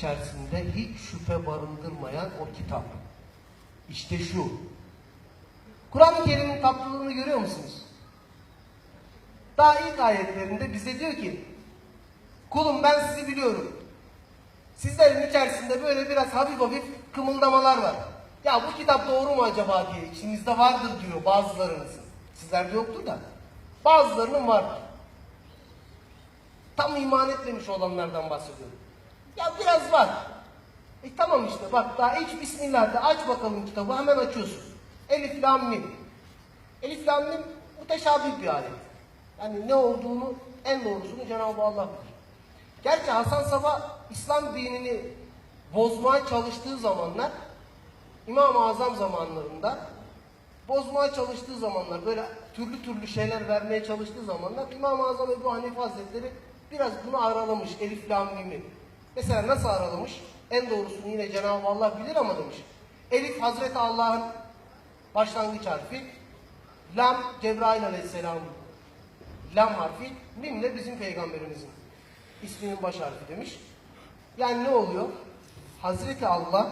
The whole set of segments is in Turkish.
içerisinde hiç şüphe barındırmayan o kitap. İşte şu. Kur'an-ı Kerim'in tatlılığını görüyor musunuz? Daha ilk ayetlerinde bize diyor ki kulum ben sizi biliyorum. Sizlerin içerisinde böyle biraz hafif hafif kımıldamalar var. Ya bu kitap doğru mu acaba diye içinizde vardır diyor bazılarınızın. Sizlerde yoktur da. Bazılarının vardır. Tam iman etmemiş olanlardan bahsediyorum. Ya biraz var. E tamam işte bak daha hiç Bismillah'da aç bakalım kitabı hemen açıyorsun. Elif Lam Mim. Elif Lam Mim muteşabih bir ayet. Yani ne olduğunu en doğrusunu Cenab-ı Allah bilir. Gerçi Hasan Sabah İslam dinini bozmaya çalıştığı zamanlar İmam-ı Azam zamanlarında bozmaya çalıştığı zamanlar böyle türlü türlü şeyler vermeye çalıştığı zamanlar İmam-ı Azam Ebu Hanife Hazretleri biraz bunu aralamış Elif Lam Mim'i. Mesela nasıl aralamış? En doğrusunu yine Cenab-ı Allah bilir ama demiş. Elif Hazreti Allah'ın başlangıç harfi. Lam Cebrail Aleyhisselam Lam harfi. Mim de bizim peygamberimizin isminin baş harfi demiş. Yani ne oluyor? Hazreti Allah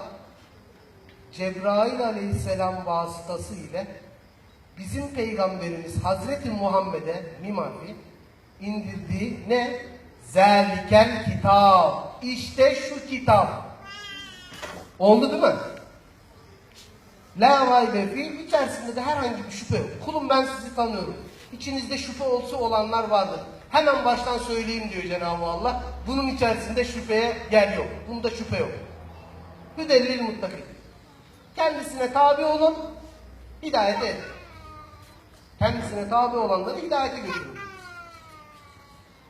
Cebrail aleyhisselam vasıtası ile bizim peygamberimiz Hazreti Muhammed'e mim harfi indirdiği ne? Zelikel kitap. İşte şu kitap. Oldu değil mi? La raybe fi içerisinde de herhangi bir şüphe yok. Kulum ben sizi tanıyorum. İçinizde şüphe olsa olanlar vardır. Hemen baştan söyleyeyim diyor Cenab-ı Allah. Bunun içerisinde şüpheye yer yok. Bunda şüphe yok. Hüdellil muttakin. Kendisine tabi olun, hidayete edin. Kendisine tabi olanları hidayete götürün.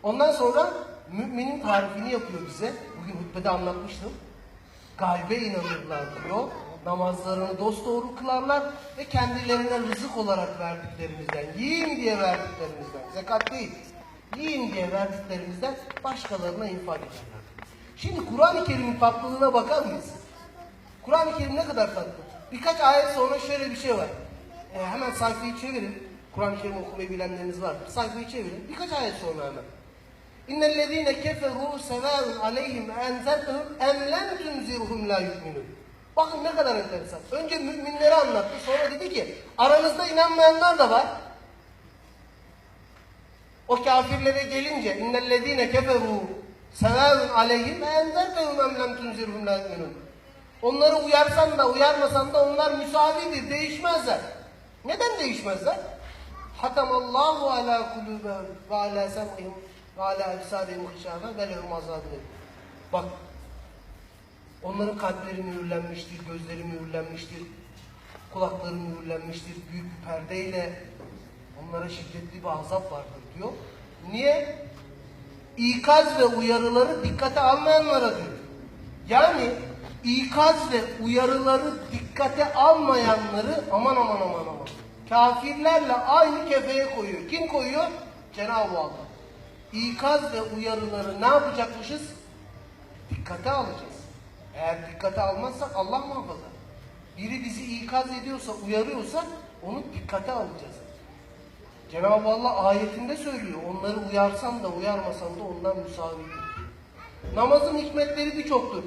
Ondan sonra müminin tarifini yapıyor bize. Bugün hutbede anlatmıştım. Gaybe inanırlar diyor. Namazlarını dosdoğru kılarlar ve kendilerine rızık olarak verdiklerimizden, yiyin diye verdiklerimizden, zekat değil, yiyin diye verdiklerimizden başkalarına infak ederler. Şimdi Kur'an-ı Kerim'in tatlılığına bakar mıyız? Kur'an-ı Kerim ne kadar tatlı. Birkaç ayet sonra şöyle bir şey var. Ee, hemen sayfayı çevirin. Kur'an-ı Kerim okumayı bilenleriniz var. Sayfayı çevirin. Birkaç ayet sonra hemen. İnnellezîne keferû sevâun aleyhim enzertehum en lem tunzirhum la yu'minun. Bakın ne kadar enteresan. Önce müminleri anlattı. Sonra dedi ki aranızda inanmayanlar da var. O kafirlere gelince innellezîne keferû sevâun aleyhim enzertehum en lem tunzirhum la yu'minun. Onları uyarsan da uyarmasan da onlar müsavidir, değişmezler. Neden değişmezler? Hatamallahu ala kulubihim ve ala sem'ihim ve ala efsadihim hışâfe ve lehum Bak, onların kalpleri mühürlenmiştir, gözleri mühürlenmiştir, kulakları mühürlenmiştir, büyük bir perdeyle onlara şiddetli bir azap vardır diyor. Niye? İkaz ve uyarıları dikkate almayanlara diyor. Yani ikaz ve uyarıları dikkate almayanları aman aman aman aman kafirlerle aynı kefeye koyuyor. Kim koyuyor? Cenab-ı Allah. İkaz ve uyarıları ne yapacakmışız? Dikkate alacağız. Eğer dikkate almazsak Allah muhafaza. Biri bizi ikaz ediyorsa, uyarıyorsa onu dikkate alacağız. Cenab-ı Allah ayetinde söylüyor. Onları uyarsam da uyarmasam da ondan müsavidir. Namazın hikmetleri birçoktur.